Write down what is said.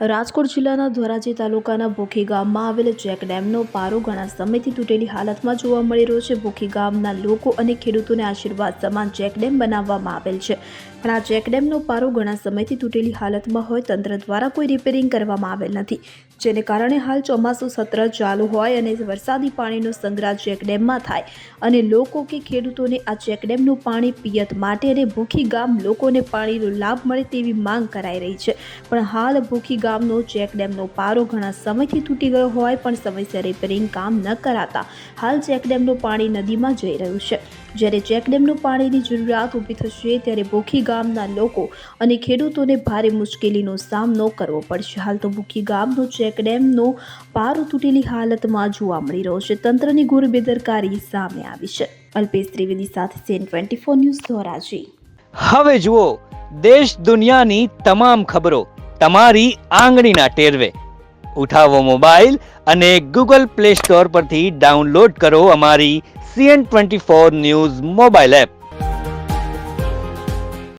રાજકોટ જિલ્લાના ધોરાજી તાલુકાના ભૂખી ગામમાં આવેલ ચેક ડેમનો પારો ઘણા સમયથી તૂટેલી હાલતમાં જોવા મળી રહ્યો છે. ભૂખી ગામના લોકો અને ખેડૂતોને આશીર્વાદ સમાન ચેક ડેમ બનાવવામાં આવેલ છે. પણ આ ચેકડેમનો પારો ઘણા સમયથી તૂટેલી હાલતમાં હોય, તંત્ર દ્વારા કોઈ રિપેરિંગ કરવામાં આવેલ નથી. જેને કારણે હાલ ચોમાસું સત્ર ચાલુ હોય અને વરસાદી પાણીનો સંગ્રહ ચેકડેમમાં થાય અને લોકો કે ખેડૂતોને આ ચેકડેમનું પાણી પિયત માટે અને ભૂખી ગામ લોકોને પાણીનો લાભ મળે તેવી માંગ કરાઈ રહી છે. પણ હાલ ભૂખી ગામનો ચેકડેમનો પારો ઘણા સમયથી તૂટી ગયો હોય પણ સમયસર રિપેરિંગ કામ ન કરાતા હાલ ચેકડેમનું પાણી નદીમાં જઈ રહ્યું છે. જ્યારે ચેક ડેમનું પાણીની જરૂરિયાત ઊભી થશે, ત્યારે ભૂખી ગામના લોકો અને ખેડૂતોને ભારે મુશ્કેલીનો સામનો કરવો પડશે. હાલ તો ભૂખી ગામનો ચેકડેમનો પારો તૂટેલી હાલતમાં જોવા મળી રહ્યો છે. તંત્રની ઘોર બેદરકારી સામે આવી છે. અલ્પેશ ત્રિવેદી સાથે CN twenty four news Dhoraji. હવે જુઓ, દેશ દુનિયાની તમામ ખબરો તમારી આંગળીના ટેરવે. ઉઠાવો મોબાઈલ અને ગૂગલ પ્લે સ્ટોર પરથી ડાઉનલોડ કરો અમારી CN twenty four news mobile app.